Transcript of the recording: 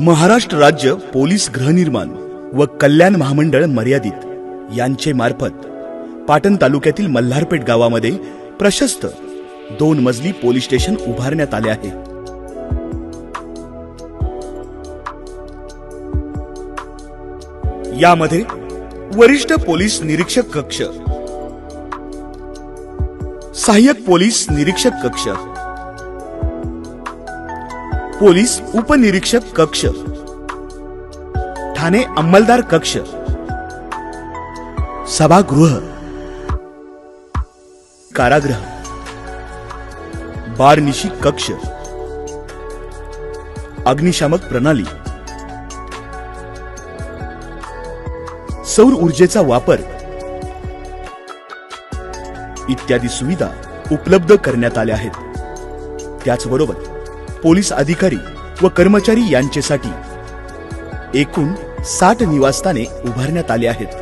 महाराष्ट्र राज्य पोलीस गृहनिर्माण व कल्याण महामंडळ मर्यादित यांचे मार्फत पाटण तालुक्यातील मल्हारपेठ गावामध्ये प्रशस्त दोन मजली पोलीस स्टेशन उभारण्यात आले आहे. यामध्ये वरिष्ठ पोलीस निरीक्षक कक्ष सहाय्यक पोलीस निरीक्षक कक्ष पोलीस उपनिरीक्षक कक्ष. ठाणे अंमलदार कक्ष. सभागृह. कारागृह. बारनिशी कक्ष. अग्निशामक प्रणाली. सौर ऊर्जेचा वापर. इत्यादी सुविधा उपलब्ध करण्यात आल्या आहेत. त्याचबरोबर पोलीस अधिकारी व कर्मचारी यांचेसाठी एकूण साठ निवासस्थाने उभारण्यात आली आहेत.